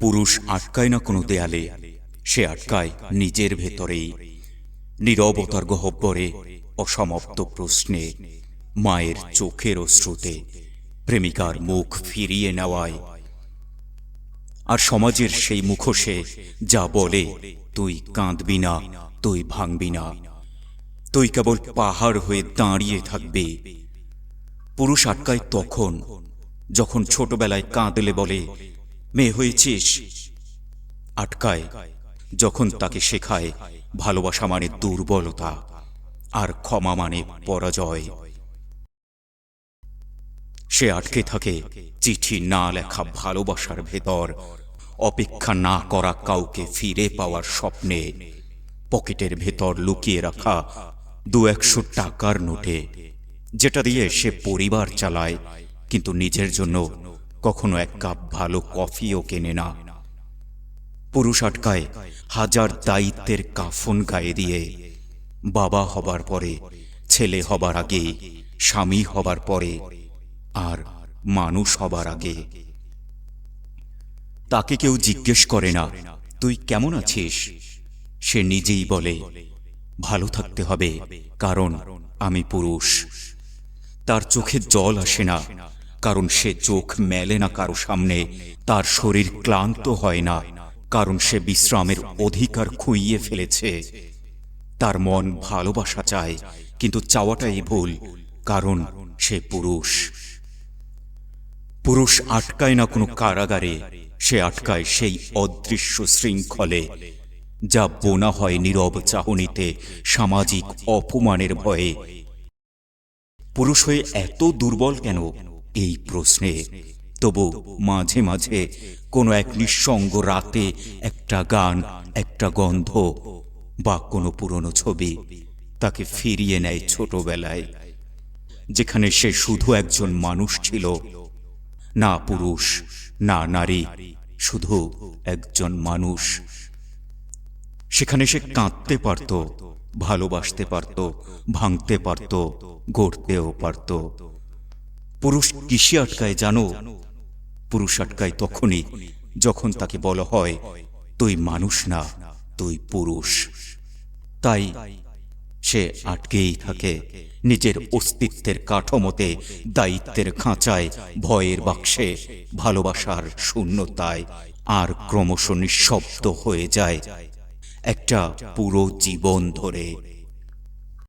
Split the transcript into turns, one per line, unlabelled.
পুরুষ আটকায় না কোনো দেয়ালে, সে আটকায় নিজের ভেতরেই। নীরবতার গহব্বরে অসমাপ্ত প্রশ্নে, মায়ের চোখের অশ্রুতে, প্রেমিকার মুখ ফিরিয়ে নেওয়ায়। আর সমাজের সেই মুখোশে যা বলে, তুই কাঁদবি না, তুই ভাঙবি না। তুই কেবল পাহাড় হয়ে দাঁড়িয়ে থাকবে। পুরুষ আটকায় তখন, যখন ছোটবেলায় কাঁদলে বলে মেয়ে হয়েছিস? আটকায়, যখন তাকে শেখায়, ভালোবাসা মানে দুর্বলতা, আর ক্ষমা মানে পরাজয়। সে আটকে থাকে চিঠি না লেখা ভালোবাসার ভেতর, অপেক্ষা না করা কাউকে ফিরে পাওয়ার স্বপ্নে, পকেটের ভেতর লুকিয়ে রাখা দু একশো টাকার নোটে, যেটা দিয়ে সে পরিবার চালায়, কিন্তু নিজের জন্য কখনো এক কাপ ভালো কফিও কেনে না। পুরুষ আটকায় হাজার দায়িত্বের কাফন গায়ে দিয়ে। বাবা হবার পরে, ছেলে হবার আগে, স্বামী হবার পরে, আর মানুষ হবার আগে। তাকে কেউ জিজ্ঞেস করে না, তুই কেমন আছিস? সে নিজেই বলে, ভালো থাকতে হবে, কারণ আমি পুরুষ। তার চোখে জল আসে না কারণ সে চোখ মেলে না কারও সামনে, তার শরীর ক্লান্ত হয় না, কারণ সে বিশ্রামের অধিকার খুইয়ে ফেলেছে। তার মন ভালোবাসা চায়, কিন্তু চাওয়াটাই ভুল, কারণ সে পুরুষ। পুরুষ আটকায় না কোনো কারাগারে, সে আটকায় সেই অদৃশ্য শৃঙ্খলে, যা বোনা হয় নীরব চাহনিতে সামাজিক অপমানের ভয়ে। পুরুষ হয়ে এত দুর্বল কেন? এই প্রশ্নে তবু মাঝে মাঝে কোনো এক নিঃসঙ্গ রাতে একটা গান, একটা গন্ধ বা কোনো পুরনো ছবি তাকে ফিরিয়ে নেয় ছোটবেলায়, যেখানে সে শুধু একজন মানুষ ছিল, না পুরুষ, না নারী, শুধু একজন মানুষ। সেখানে সে কাঁদতে পারত, ভালোবাসতে পারত, ভাঙতে পারত, গড়তেও পারত। পুরুষ কিসে আটকায় জানো? পুরুষ আটকায় তখনই যখন তাকে বলা হয়, তুই মানুষ না, তুই পুরুষ। তাই সে আটকেই থাকে নিজের অস্তিত্বের কাঠামোতে, দায়িত্বের খাঁচায়, ভয়ের বাক্সে, ভালোবাসার শূন্যতায়, আর ক্রমশ নিঃশব্দ হয়ে যায় একটা পুরো জীবন ধরে।